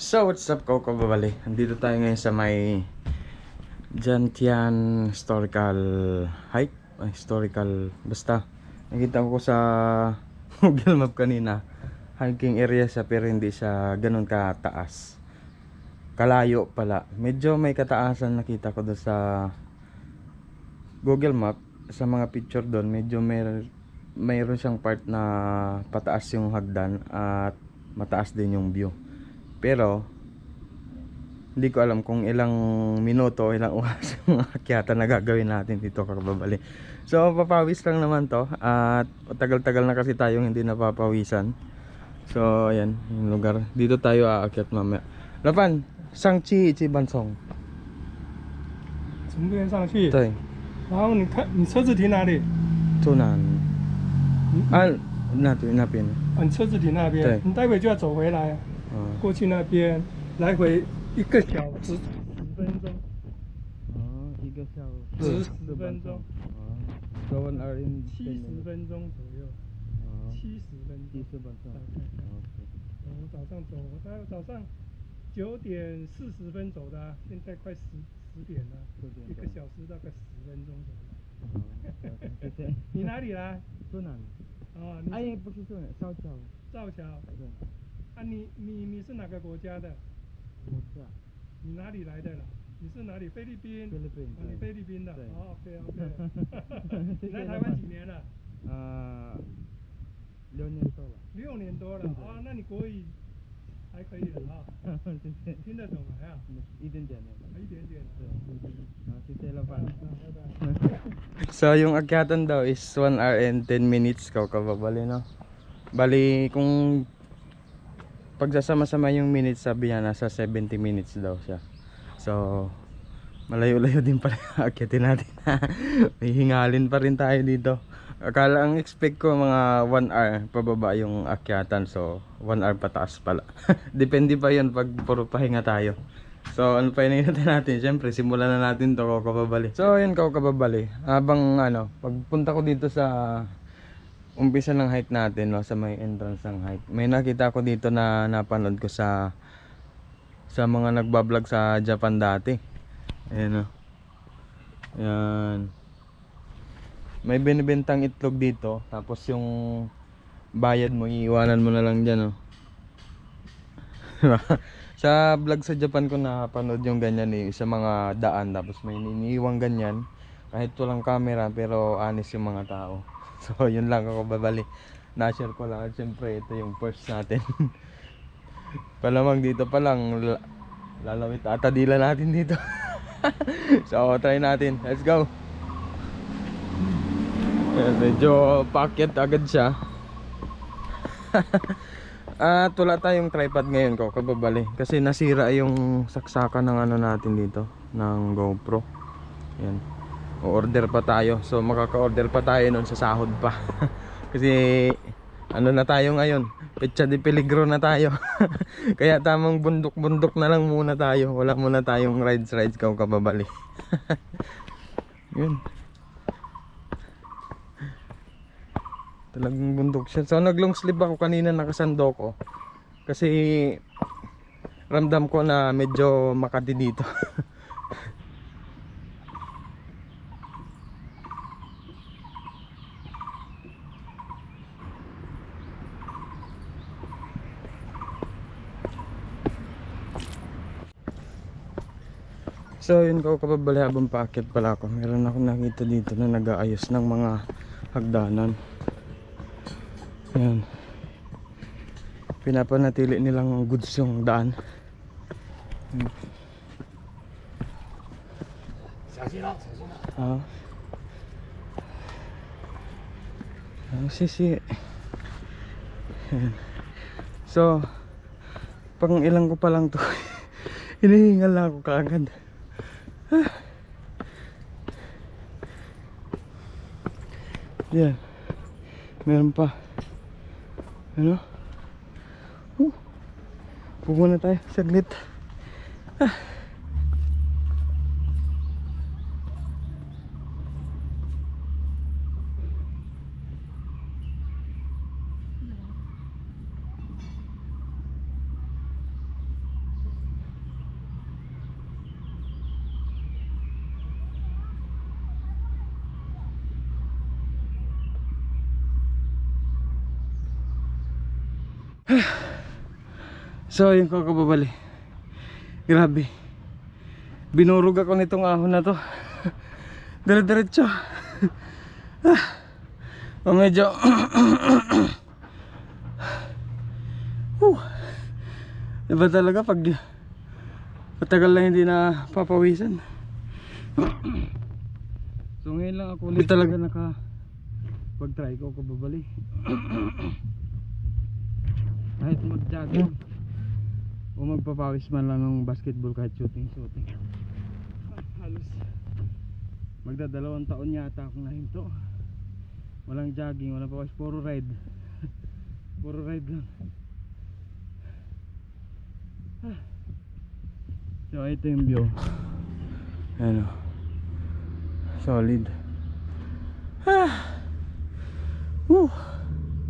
So, what's up, Coco Babali? Andito tayo ngayon sa may Jantian Historical Hike. Historical, basta. Nakita ko sa Google Map kanina. Hiking area siya pero hindi siya ganun kataas. Kalayo pala. Medyo may kataasan nakita ko doon sa Google Map. Sa mga picture doon, medyo may mayroon siyang part na pataas yung hagdan at mataas din yung view. Pero hindi ko alam kung ilang minuto, ilang oras yung akyata na gagawin natin dito kakababali. So papawis lang naman to at tagal-tagal na kasi tayong hindi napapawisan. So ayan, yung lugar. Dito tayo aakyat mamaya. Lapan, Sangchi Ichi Bansong. 从这边上去，对，然后你看你车子停哪里？ Tunan. 你 Ah, na na pin. 啊，你车子停那对边，你待会就要走回来， Ah. 过去那边来回一个小时十分钟，Ah, iga siya. 十十分钟，Ah. So one hour in 七十分钟左右，Ah. 七十分钟。Isu Bansong. 对对对 Okay. 我们早上走，我大概早上九点四十分走的啊、现在快十十点了，一个小时大概十分钟左右。Kasi 你哪里来？Tunan. 啊，你 Ay, po si Tunan. Sao Chao. 赵桥。你你你是哪个国家的？我是啊，你哪里来的了？你是哪里？菲律宾，啊，你菲律宾的？好，OK，OK。你来台湾几年了？啊，六年多了。六年多了，哇，那你国语还可以的哈。听得懂吗？啊，一点点的，一点点，的，就这了吧。So, you are getting there is one hour and ten minutes. You can go back now. Back if pagsasama-sama yung minutes, sabi niya, nasa 70 minutes daw siya. So, malayo-layo din pala akyatin natin. May hingalin pa rin tayo dito. Akala ang expect ko mga 1 hour pababa yung akyatan. So, 1 hour pataas pala. Depende pa yun pag puro pahinga tayo. So, ano pa yun natin? Siyempre, simulan na natin to kababali. So, yun kababali. Habang ano, pagpunta ko dito sa umpisa ng hike natin, no, sa may entrance ng hike. May nakita ko dito na napanood ko sa sa mga nagbablog sa Japan dati. Ayan o. Ayan. May binibentang itlog dito. Tapos yung bayad mo, iiwanan mo na lang dyan, oh. sa vlog sa Japan ko napanood yung ganyan eh, sa mga daan. Tapos may iniiwang ganyan. Kahit walang camera, pero honest yung mga tao. So, yun lang ako babali. Na-share ko lang. At syempre, ito yung first natin. Palamang dito pa lang, la- lalawit ata dila natin dito. so, try natin. Let's go. Ayan, medyo packet agad siya. At wala tayong tripod ngayon ko kababali kasi nasira yung saksakan ng ano natin dito ng GoPro. Yan. O-order pa tayo. So makaka-order pa tayo nun sa sahod pa. kasi ano na tayo ngayon? Pecha de peligro na tayo. Kaya tamang bundok-bundok na lang muna tayo. Wala muna tayong rides-rides kaw kababali. Yun. Talagang bundok siya. So naglong sleeve ako kanina nakasando ko. Kasi ramdam ko na medyo makati dito. So yun ko kapabali habang paakit pala ako. Meron ako nakita dito na nag-aayos ng mga hagdanan. Yan. Pinapanatili nilang goods yung daan. Ah. Ah, sisi. Yan. So, pang ilang ko pa lang to. Hinihingal na ako kaagad. Yan. Meron pa. Ano? Uh. Pupunta tayo. Saglit. Ah. so, yun ko kababali. Grabe. Binurog ako nitong ahon na to. Dire-diretso. ah. O medyo Whew. Iba talaga pag matagal lang hindi na papawisan. so ngayon lang ako ulit talaga naka pag try ko kababali. kahit mag-jogging o magpapawis man lang ng basketball kahit shooting shooting. Ah, halos magdadalawang taon yata akong nahinto. Walang jogging, walang pawis, puro ride. puro ride lang. Ah. So ito yung view. Ano? Solid. Ah. Woo.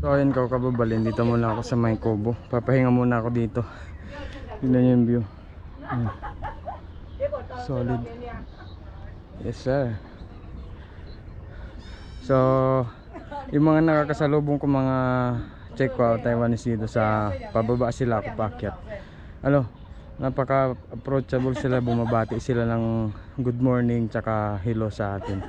So ayun ko kababalin dito muna ako sa may kubo. Papahinga muna ako dito. Tingnan yung view. Ayan. Solid. Yes sir. So yung mga nakakasalubong ko mga check ko out Taiwanese dito sa pababa sila ako paakyat. Ano, napaka approachable sila bumabati sila ng good morning tsaka hello sa atin.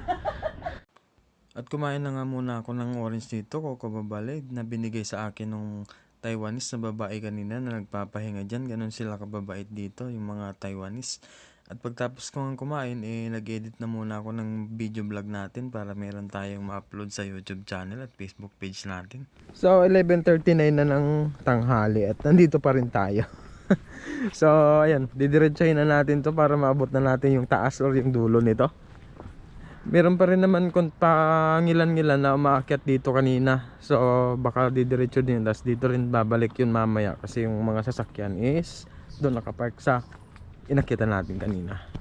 At kumain na nga muna ako ng orange dito, Coco Babalid, na binigay sa akin nung Taiwanese na babae kanina na nagpapahinga dyan. Ganon sila kababait dito, yung mga Taiwanese. At pagtapos ko nga kumain, eh, nag-edit na muna ako ng video vlog natin para meron tayong ma-upload sa YouTube channel at Facebook page natin. So, 11.39 na ng tanghali at nandito pa rin tayo. so, ayan, didiretsahin na natin to para maabot na natin yung taas or yung dulo nito meron pa rin naman kung pangilan-ngilan na umaakyat dito kanina. So baka didiretso din tapos dito rin babalik yun mamaya. Kasi yung mga sasakyan is doon nakapark sa inakita natin kanina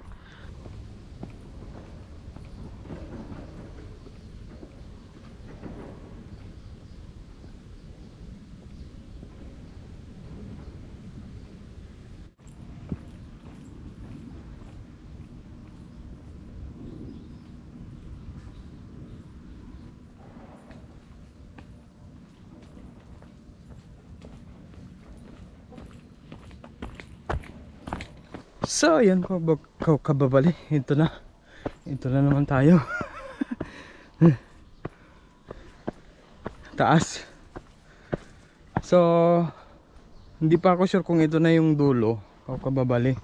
So, yan po, bag- ka- kababali. Ito na. Ito na naman tayo. Taas. So, hindi pa ako sure kung ito na yung dulo. O kababali.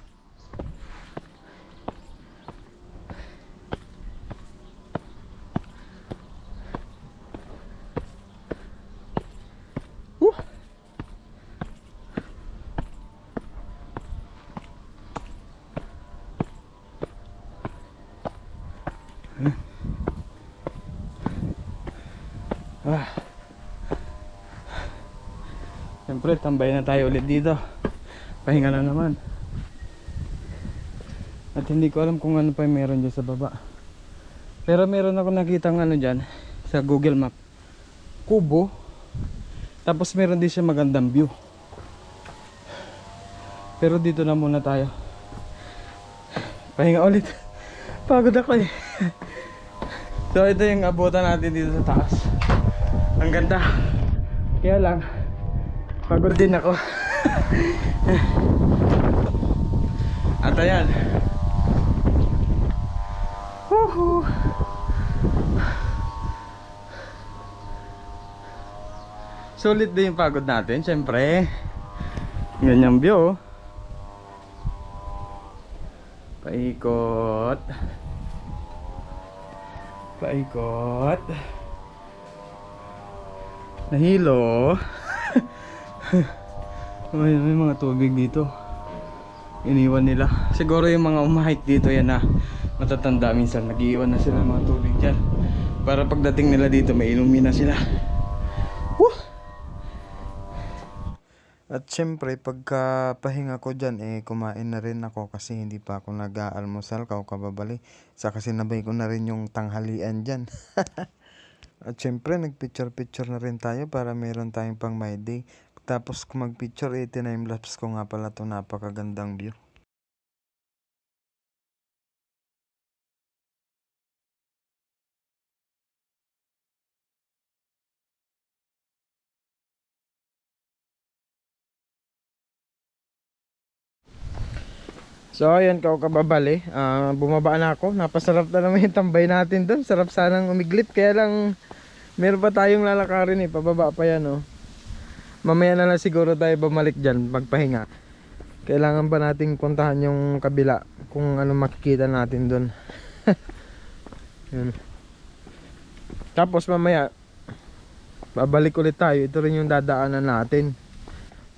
Siyempre, tambay na tayo ulit dito. Pahinga na naman. At hindi ko alam kung ano pa yung meron dyan sa baba. Pero meron ako nakita ng ano dyan sa Google Map. Kubo. Tapos meron din siya magandang view. Pero dito na muna tayo. Pahinga ulit. Pagod ako eh. So ito yung abutan natin dito sa taas. Ang ganda. Kaya lang, pagod din ako. At ayan. Woohoo! Sulit din yung pagod natin, syempre. Ganyang view. Paikot. Paikot. Nahilo. May, may mga tubig dito. Iniwan nila. Siguro yung mga umahit dito yan na matatanda minsan nagiiwan na sila ng mga tubig dyan. Para pagdating nila dito may inumin na sila. Woo! At syempre, pagka pahinga ko dyan, eh, kumain na rin ako kasi hindi pa ako nag-aalmusal, kao kababali. Sa kasi nabay ko na rin yung tanghalian dyan. At syempre, nag-picture-picture na rin tayo para meron tayong pang my day. Tapos kung mag-picture, eh, time-lapse ko nga pala to. Napakagandang view. So ayan kao kababali uh, ah, Bumaba na ako. Napasarap na naman yung tambay natin doon Sarap sanang umiglit. Kaya lang meron pa tayong lalakarin eh. Pababa pa yan oh. Mamaya na lang siguro tayo bumalik dyan magpahinga. Kailangan pa nating puntahan yung kabila kung ano makikita natin doon. Yun. Tapos mamaya babalik ulit tayo. Ito rin yung dadaanan natin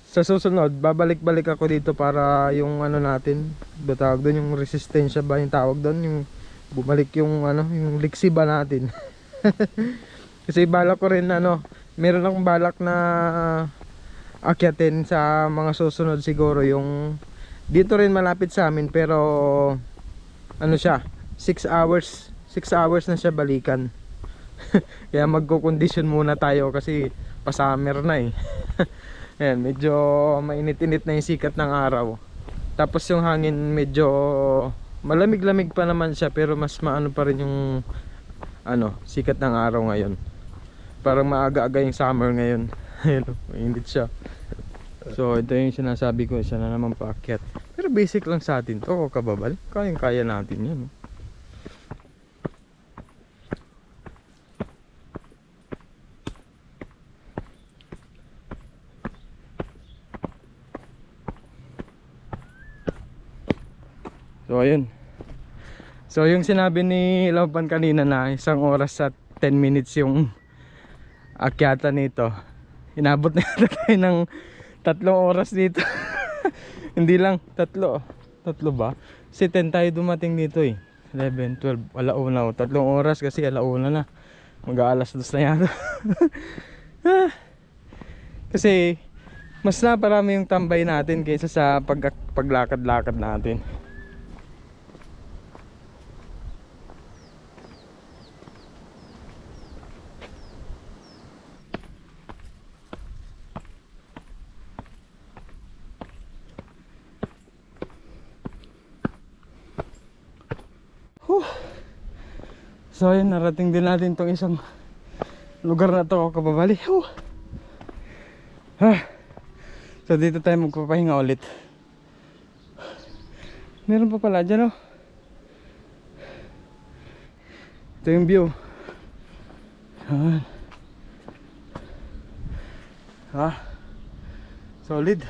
sa susunod, babalik-balik ako dito para yung ano natin, tawag doon, yung resistensya ba yung tawag doon, yung bumalik yung ano, yung liksi ba natin. Kasi balak ko rin ano, meron akong balak na akyatin sa mga susunod siguro yung dito rin malapit sa amin pero ano siya, 6 hours, 6 hours na siya balikan. Kaya magko-condition muna tayo kasi pa-summer na eh. Ayan, medyo mainit-init na yung sikat ng araw. Tapos yung hangin medyo malamig-lamig pa naman siya pero mas maano pa rin yung ano, sikat ng araw ngayon. Parang maaga-aga yung summer ngayon. Ayun, mainit siya. So, ito yung sinasabi ko, siya na naman paakyat. Pero basic lang sa atin to, kababal. Kayang-kaya natin yan. So ayun. So yung sinabi ni Laupan kanina na isang oras at 10 minutes yung akyatan nito. Inabot na yata tayo ng tatlong oras dito. Hindi lang, tatlo. Tatlo ba? Kasi 10 tayo dumating dito eh. 11, 12, alauna. oh. Tatlong oras kasi alauna na. Mag-aalas dos na yata. Kasi mas naparami yung tambay natin kaysa sa pag paglakad-lakad natin. So ayun, narating din natin tong isang lugar na to kababali. Ah. So dito tayo magpapahinga ulit. Meron pa pala dyan oh. Ito yung view. Yan. Ah. Solid.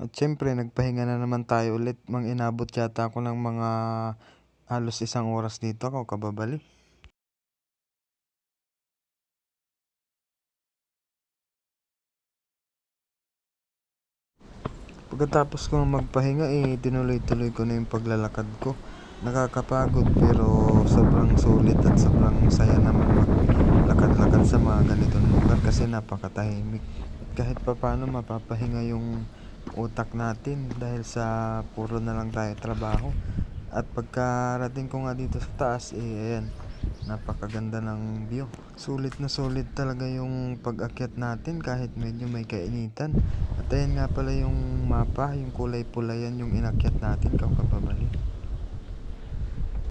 At syempre, nagpahinga na naman tayo ulit. Mang inabot yata ako ng mga halos isang oras dito ako kababali. Pagkatapos ko magpahinga, eh, tinuloy-tuloy ko na yung paglalakad ko. Nakakapagod pero sobrang sulit at sobrang saya naman maglakad-lakad sa mga ganitong lugar kasi napakatahimik. Kahit papaano mapapahinga yung utak natin dahil sa puro na lang tayo trabaho. At pagkarating ko nga dito sa taas, eh, ayan, napakaganda ng view. Sulit na sulit talaga yung pag-akyat natin kahit medyo may kainitan. At ayan nga pala yung mapa, yung kulay pula yan yung inakyat natin, kapabali.